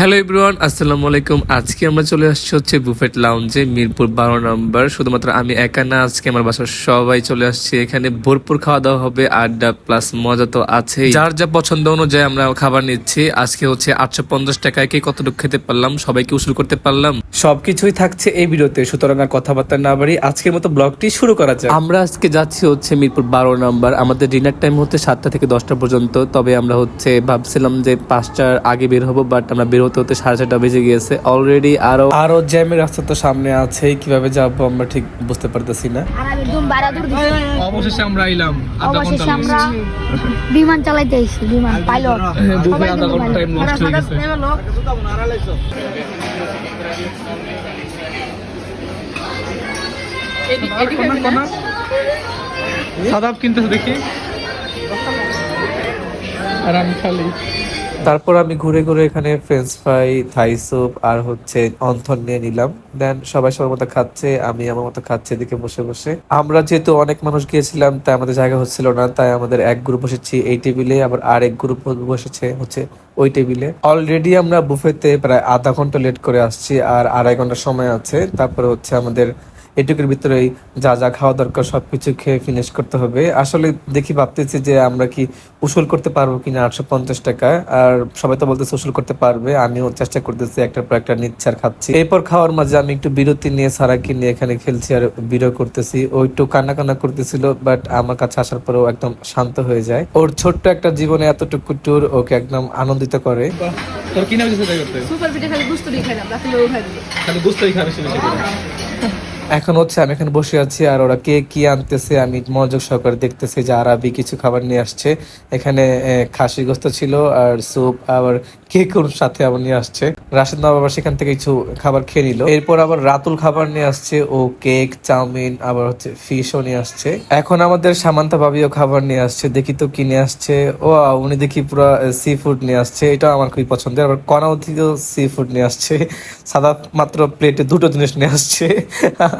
Hello everyone আসসালামু আলাইকুম আজকে আমরা চলে আসছি হচ্ছে বুফেট লাউঞ্জে মিরপুর বারো নম্বর। শুধুমাত্র আমি একা না, আজকে আমার বাসার সবাই চলে আসছে। এখানে ভরপুর খাওয়া দাওয়া হবে, আড্ডা প্লাস মজা তো আছে যার যা পছন্দ অনুযায়ী আমরা খাবার নিচ্ছি। আজকে হচ্ছে আটশো পঞ্চাশ টাকায় কে কতটুকু খেতে পারলাম, সবাইকে উসুল করতে পারলাম। সবকিছুই থাকছে এই ভিডিওতে, সুতরাং আর কথাবার্তা না বাড়ি আজকের মতো ব্লগটি শুরু করা যায় আমরা আজকে যাচ্ছি হচ্ছে মিরপুর বারো নম্বর। আমাদের ডিনার টাইম হচ্ছে সাতটা থেকে দশটা পর্যন্ত। তবে আমরা হচ্ছে ভাবছিলাম যে পাঁচটার আগে বের হব বাট আমরা বের হতে হতে সাড়ে ছটা বেজে গিয়েছে। অলরেডি আরও আরও জ্যামের রাস্তা তো সামনে আছে কীভাবে যাব আমরা ঠিক বুঝতে পারতেছি না। আর আমি একদম বারাদুর দিছি। অবশেষে আমরা আইলাম আধা ঘণ্টা আমরা বিমান চালাইতে আইছি বিমান পাইলট দুপুরে আধা ঘণ্টা টাইম নষ্ট হয়ে গেছে। সাদাব কিনতেছে দেখি। আর আমি খালি। তারপর আমি ঘুরে ঘুরে এখানে ফ্রেঞ্চ ফ্রাই থাই স্যুপ আর হচ্ছে অন্থন নিয়ে নিলাম। দেন সবাই সবার মতো খাচ্ছে, আমি আমার মতো খাচ্ছি এদিকে বসে বসে। আমরা যেহেতু অনেক মানুষ গিয়েছিলাম, তাই আমাদের জায়গা হচ্ছিল না, তাই আমাদের এক গ্রুপ বসেছি এই টেবিলে আবার আর এক গ্রুপ বসেছে হচ্ছে ওই টেবিলে অলরেডি আমরা বুফেতে প্রায় আধা ঘণ্টা লেট করে আসছি আর আড়াই ঘণ্টা সময় আছে। তারপরে হচ্ছে আমাদের এটুকুর ভিতরেই যা যা খাওয়া দরকার সবকিছু খেয়ে ফিনিশ করতে হবে। আসলে দেখি ভাবতেছি যে আমরা কি উসুল করতে পারব কিনা আটশো পঞ্চাশ টাকা। আর সবাই তো বলতেছে উসুল করতে পারবে আমিও চেষ্টা করতেছি একটার পর একটা নিচ্ছে আর খাচ্ছি। এরপর খাওয়ার মাঝে আমি একটু বিরতি নিয়ে সারাকি নিয়ে এখানে খেলছি আর বিরো করতেছি। ও একটু কান্না কান্না করতেছিল বাট আমার কাছে আসার পরেও একদম শান্ত হয়ে যায়। ওর ছোট্ট একটা জীবনে এতটুকু ট্যুর ওকে একদম আনন্দিত করে। তোর তাই করতে? সুপার পিঠে খালি গুস্ত দিয়ে খাইলাম রাতে খালি বুঝতেই খাবে করে। এখন হচ্ছে আমি এখানে বসে আছি আর ওরা কে কি আনতেছে, আমি মনোযোগ সহকারে দেখতেছি যে আরবি কিছু খাবার নিয়ে আসছে। এখানে খাসি গোস্ত ছিল আর স্যুপ, আবার কেক ওর সাথে আবার নিয়ে আসছে। রাশেদ নবাব আবার সেখান থেকে কিছু খাবার খেয়ে নিল। এরপর আবার রাতুল খাবার নিয়ে আসছে ও কেক, চাউমিন, আবার হচ্ছে ফিশও নিয়ে আসছে। এখন আমাদের সামান্তা ভাবিও খাবার নিয়ে আসছে, দেখি তো কি নিয়ে আসছে। ও উনি দেখি পুরো সি ফুড নিয়ে আসছে। এটা আমার খুবই পছন্দের। আবার কনাও থেকেও সি ফুড নিয়ে আসছে। সাদা মাত্র প্লেটে দুটো জিনিস নিয়ে আসছে।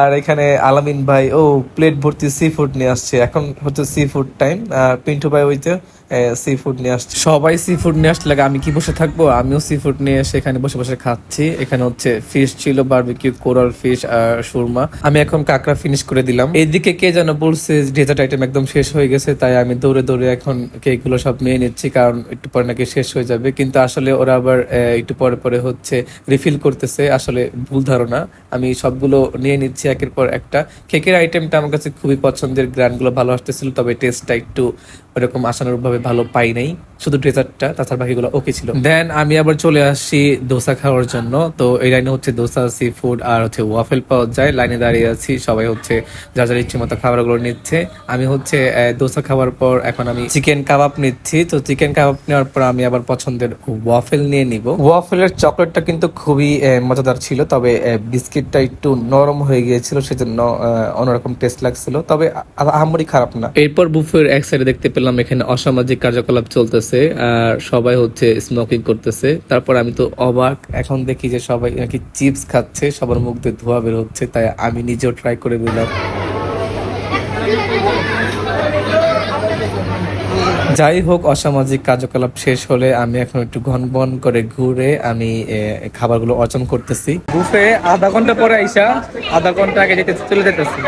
আর এখানে আলামিন ভাই, ও প্লেট ভর্তি সি ফুড নিয়ে আসছে। এখন হচ্ছে সি ফুড টাইম আর পিন্টু ভাই ওইতে সি ফুড নিয়ে আসছে। সবাই সি ফুড নিয়ে আসলে, আমি কি বসে থাকব? আমিও সি ফুড নিয়ে এসে এখানে বসে বসে খাচ্ছি। এখানে হচ্ছে ফিশ ছিল বারবিকিউ কোরাল ফিশ আর সুরমা। আমি এখন কাঁকড়া ফিনিশ করে দিলাম। এইদিকে কে যেন বলছে ডেজার্ট আইটেম একদম শেষ হয়ে গেছে, তাই আমি দৌড়ে দৌড়ে এখন কেকগুলো সব নিয়ে নিচ্ছি, কারণ একটু পরে নাকি শেষ হয়ে যাবে। কিন্তু আসলে ওরা আবার একটু পরে পরে হচ্ছে রিফিল করতেছে। আসলে ভুল ধারণা। আমি সবগুলো নিয়ে নিচ্ছি একের পর একটা। কেকের আইটেমটা আমার কাছে খুবই পছন্দের গ্র্যান্ডগুলো ভালো আসতেছিল, তবে টেস্টটা একটু ওরকম আশানুরূপ ভাবে ভালো পাই নাই। শুধু ডেজার্টটা তাছাড়া বাকিগুলো ওকে ছিল। দেন আমি আবার চলে আসছি দোসা খাওয়ার জন্য। তো এই লাইনে হচ্ছে দোসা সি ফুড আর হচ্ছে ওয়াফেল পাওয়া যায়। লাইনে দাঁড়িয়ে আছি সবাই হচ্ছে যার যার ইচ্ছে মতো খাবারগুলো নিচ্ছে। আমি হচ্ছে দোসা খাওয়ার পর এখন আমি চিকেন কাবাব নিচ্ছি। তো চিকেন কাবাব নেওয়ার পর আমি আবার পছন্দের ওয়াফেল নিয়ে নিব। ওয়াফেলের চকলেটটা কিন্তু খুবই মজাদার ছিল। তবে বিস্কিটটা একটু নরম হয়ে গিয়েছিল সেজন্য অন্যরকম টেস্ট লাগছিল। তবে আহামরি খারাপ না। এরপর বুফের এক সাইডে দেখতে পেলাম এখানে অসামাজিক কার্যকলাপ চলতেছে, আর সবাই হচ্ছে স্মোকিং করতেছে। তারপর আমি তো অবাক, এখন দেখি যে সবাই নাকি চিপস খাচ্ছে, সবার মুখ দিয়ে ধোয়া বের হচ্ছে, তাই আমি নিজেও ট্রাই করে দিলাম যাই হোক, অসামাজিক কার্যকলাপ শেষ হলে আমি এখন একটু ঘন ঘন করে ঘুরে আমি খাবারগুলো অর্জন করতেছি। বুফে আধা ঘণ্টা পরে আইসা, আধা ঘণ্টা আগে যেতে, চলে যেতেছি।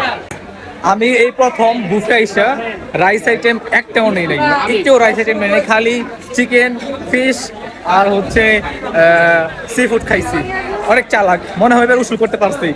আমি এই প্রথম বুফে আইসা রাইস আইটেম একটাও নেই নাই। একটাও রাইস আইটেম নেই খালি চিকেন ফিশ আর হচ্ছে সি ফুড খাইছি। অনেক চালাক, মনে হয় এবার উসুল করতে পারছি।